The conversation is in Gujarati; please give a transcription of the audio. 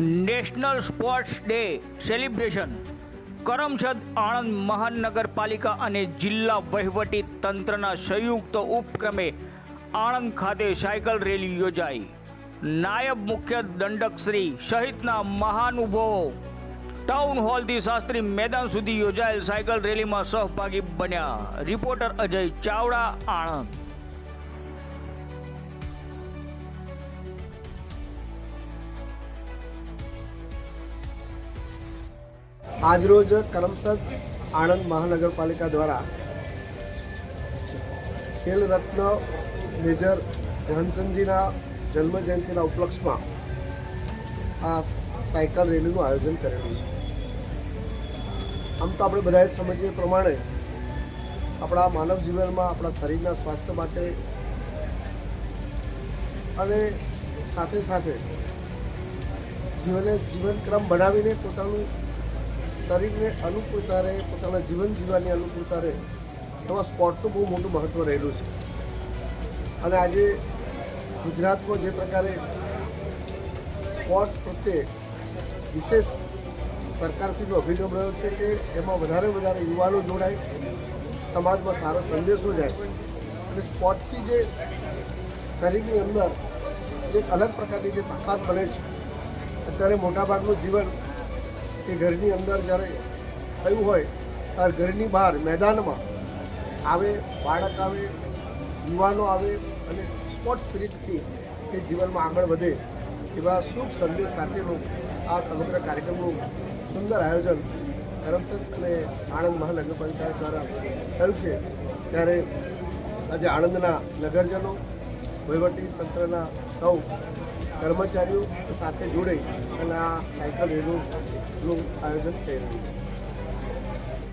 National sports day celebration. Karamsad Anand મહાનગરપાલિકા અને જિલ્લા વહીવટી તંત્રના સંયુક્ત ઉપક્રમે આણંદ ખાતે સાયકલ રેલી યોજાઈ. નાયબ મુખ્ય દંડકશ્રી સહિતના મહાનુભાવો ટાઉન હોલથી શાસ્ત્રી મેદાન સુધી યોજાયેલ સાયકલ રેલીમાં સહભાગી બન્યા. રિપોર્ટર અજય ચાવડા, આણંદ. આજરોજ કરમસદ આણંદ મહાનગરપાલિકા દ્વારા ખેલ રત્ન મેજર ધ્યાનચંદજીના જન્મ જયંતિના ઉપલક્ષમાં આ સાયકલ રેલીનું આયોજન કરેલું છે. આમ તો આપણે બધાએ સમજીએ પ્રમાણે આપણા માનવ જીવનમાં આપણા શરીરના સ્વાસ્થ્ય માટે અને સાથે સાથે જીવને જીવનક્રમ બનાવીને પોતાનું શરીરને અનુકૂળતા રહે, પોતાના જીવન જીવવાની અનુકૂળતા રહે, એમાં સ્પોર્ટનું બહુ મોટું મહત્ત્વ રહેલું છે. અને આજે ગુજરાતમાં જે પ્રકારે સ્પોર્ટ પ્રત્યે વિશેષ સરકારશ્રીનો અભિગમ રહ્યો છે કે એમાં વધારે વધારે યુવાનો જોડાય, સમાજમાં સારો સંદેશો જાય. અને સ્પોર્ટથી જે શરીરની અંદર એક અલગ પ્રકારની જે તાકાત બને છે, અત્યારે મોટાભાગનું જીવન કે ઘરની અંદર જ્યારે થયું હોય, ત્યારે ઘરની બહાર મેદાનમાં આવે, બાળક આવે, યુવાનો આવે અને સ્પોર્ટ સ્પિરિટથી એ જીવનમાં આગળ વધે એવા શુભ સંદેશ સાથેનું આ સમગ્ર કાર્યક્રમનું સુંદર આયોજન કરમસદ અને આણંદ મહાનગરપાલિકા દ્વારા થયું છે. ત્યારે આજે આણંદના નગરજનો તંત્રના સૌ કર્મચારીઓ સાથે જોડે અને આ સાયકલ રેલીનું આયોજન થઈ રહ્યું છે.